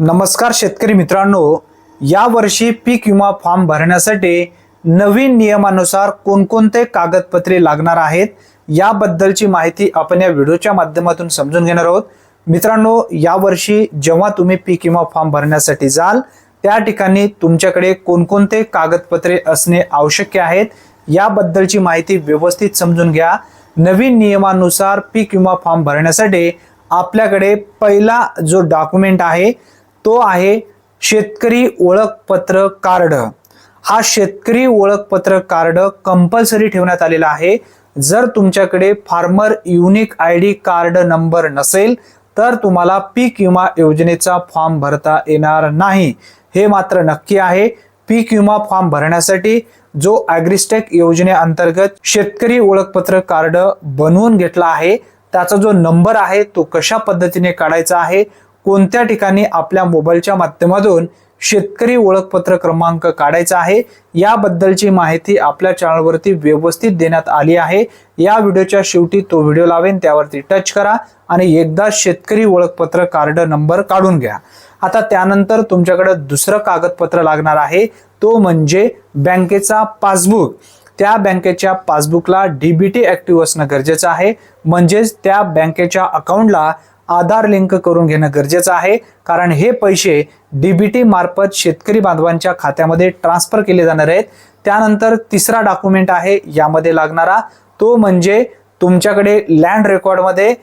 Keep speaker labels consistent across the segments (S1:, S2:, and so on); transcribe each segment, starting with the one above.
S1: नमस्कार शेतकरी मित्रांनो यावर्षी पीक विमा फॉर्म भरण्यासाठी नवीन नियमानुसार कोणकोणते कागदपत्रे लागणार आहेत याबद्दलची माहिती आपण या व्हिडिओच्या माध्यमातून समजून घेणार आहोत. मित्रांनो यावर्षी जेव्हा तुम्ही पीक विमा फॉर्म भरण्यासाठी जाल त्या ठिकाणी तुमच्याकडे कोणकोणते कागदपत्रे असणे आवश्यक आहेत याबद्दलची माहिती व्यवस्थित समजून घ्या. नवीन नियमानुसार पीक विमा फॉर्म भरण्यासाठी आपल्याकडे पहिला जो डॉक्युमेंट आहे तो आहे शेतकरी ओळखपत्र कार्ड. हा शेतकरी ओळखपत्र कार्ड कंपल्सरी ठेवण्यात आलेला आहे. जर तुमच्याकडे farmer unique I D card number नसेल तर तुम्हाला पीक विमा योजनेचा फॉर्म भरता येणार नाही. हे मात्र नक्की आहे. पीक विमा फॉर्म भरण्यासाठी जो ॲग्रिस्टेक योजनेअंतर्गत शेतकरी ओळखपत्र कार्ड बनवून घेतला आहे त्याचा जो नंबर आहे तो कशा पद्धतीने काढायचा आहे कोणत्या ठिकाणी आपल्या मोबाईलच्या माध्यमातून शेतकरी ओळखपत्र क्रमांक काढायचा आहे याबद्दलची माहिती आपल्या चॅनलवरती व्यवस्थित देण्यात आली आहे. या व्हिडिओच्या शेवटी तो व्हिडिओ लावेन त्यावरती टच करा आणि एकदा शेतकरी ओळखपत्र कार्ड नंबर काढून घ्या. आता त्यानंतर तुमच्याकडे दुसरं कागदपत्र लागणार आहे तो म्हणजे बँकेचा पासबुक. त्या बँकेच्या पासबुकला डीबीटी ऍक्टिव्ह असणं गरजेचं आहे. म्हणजेच त्या बँकेच्या अकाउंटला आधार लिंक करून घेणं गरजेचं आहे. कारण हे पैसे डीबीटी मार्फत शेतकरी बांधवांच्या खात्यामध्ये ट्रान्सफर केले जाणार आहेत. त्यानंतर तिसरा डॉक्युमेंट आहे यामध्ये लागणारा. तो म्हणजे तुमच्याकडे लँड रेकॉर्डमध्ये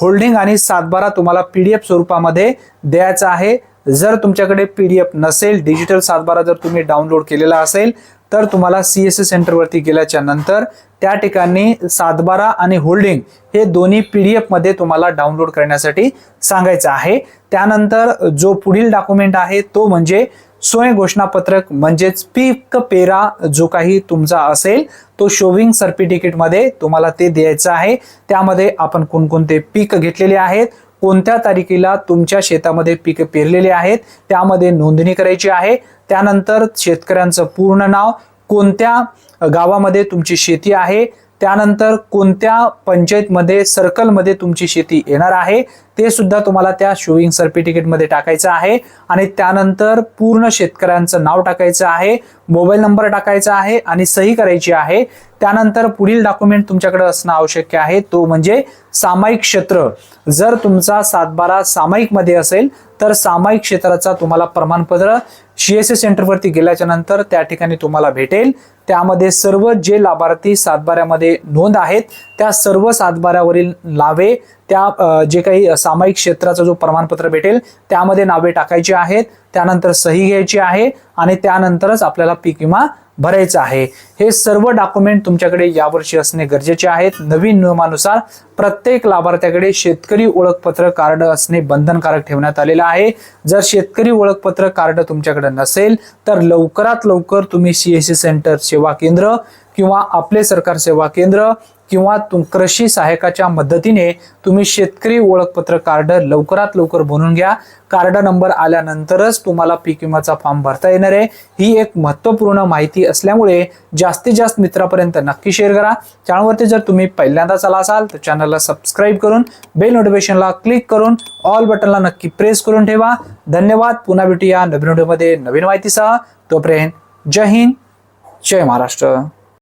S1: होल्डिंग आणि सातबारा तुम्हाला पी डी एफ स्वरूपामध्ये द्यायचा आहे. जर तुमच्याकडे पी डी एफ नसेल डिजिटल सातबारा जर तुम्ही डाउनलोड केलेला असेल तर तुम्हाला सी एस सी सेंटरवरती गेल्याच्यानंतर त्या ठिकाणी सातबारा आणि होल्डिंग हे दोन्ही पी डी एफमध्ये तुम्हाला डाउनलोड करण्यासाठी सांगायचं आहे. त्यानंतर जो पुढील डॉक्युमेंट आहे तो म्हणजे स्वयं घोषणापत्रक म्हणजेच पीक पेरा जो काही तुमचा असेल तो शोविंग सर्टिफिकेटमध्ये तुम्हाला ते द्यायचं आहे. त्यामध्ये आपण कोणकोणते पीक घेतलेले आहेत कोणत्या तारखेला तुमच्या शेतामध्ये पीक पेरलेले आहेत त्यामध्ये नोंदणी करायची आहे. त्यानंतर शेतकऱ्यांचं पूर्ण नाव कोणत्या गावामध्ये तुमची शेती आहे? त्यानंतर कोणत्या पंचायतमध्ये सर्कलमध्ये तुमची शेती येणार आहे? ते सुद्धा तुम्हाला त्या शोईंग सर्टिफिकेटमध्ये टाकायचं आहे. आणि त्यानंतर पूर्ण शेतकऱ्यांचं नाव टाकायचं आहे मोबाईल नंबर टाकायचा आहे आणि सही करायची आहे. त्यानंतर पुढील डॉक्युमेंट तुमच्याकडे असणं आवश्यक आहे. तो म्हणजे सामायिक क्षेत्र. जर तुमचा सातबारा सामायिकमध्ये असेल तर सामायिक क्षेत्राचा तुम्हाला प्रमाणपत्र सी एस सी सेंटरवरती गेल्याच्यानंतर त्या ठिकाणी तुम्हाला भेटेल. त्यामध्ये सर्व जे लाभार्थी सातबाऱ्यामध्ये नोंद आहेत त्या सर्व सातबाऱ्यावरील नावे त्या जे काही सामायिक क्षेत्राचं जो प्रमाणपत्र भेटेल त्यामध्ये नावे टाकायची आहेत त्यानंतर सही घ्यायची आहे आणि त्यानंतरच आपल्याला पीक विमा भरायचा आहे. हे सर्व डॉक्युमेंट तुमच्याकडे यावर्षी असणे गरजेचे आहेत. नवीन नियमानुसार प्रत्येक लाभार्थ्याकडे शेतकरी ओळखपत्र कार्ड असणे बंधनकारक ठेवण्यात आलेलं आहे. जर शेतकरी ओळखपत्र कार्ड तुमच्याकडे नसेल तर लवकरात लवकर तुम्ही सीएससी सेंटर सेवा केंद्र किंवा आपले सरकार सेवा केंद्र किंवा तुम कृषी सहायकाच्या मदतीने तुम्ही शेतकरी ओळखपत्र कार्ड लवकरात लवकर बनवून घ्या. कार्ड नंबर आल्यानंतरच तुम्हाला पीक विमाचा फॉर्म भरता येणार आहे. ही एक महत्त्वपूर्ण माहिती असल्यामुळे जास्तीत जास्त मित्रापर्यंत नक्की शेअर करा. चॅनलवरती जर तुम्ही पहिल्यांदाच आला असाल तर चॅनलला सबस्क्राईब करून बेल नोटिफिकेशनला क्लिक करून ऑल बटनला नक्की प्रेस करून ठेवा. धन्यवाद. पुन्हा भेटूया नवीन व्हिडिओमध्ये नवीन माहितीसह. तोपर्यंत जय हिंद. जय महाराष्ट्र.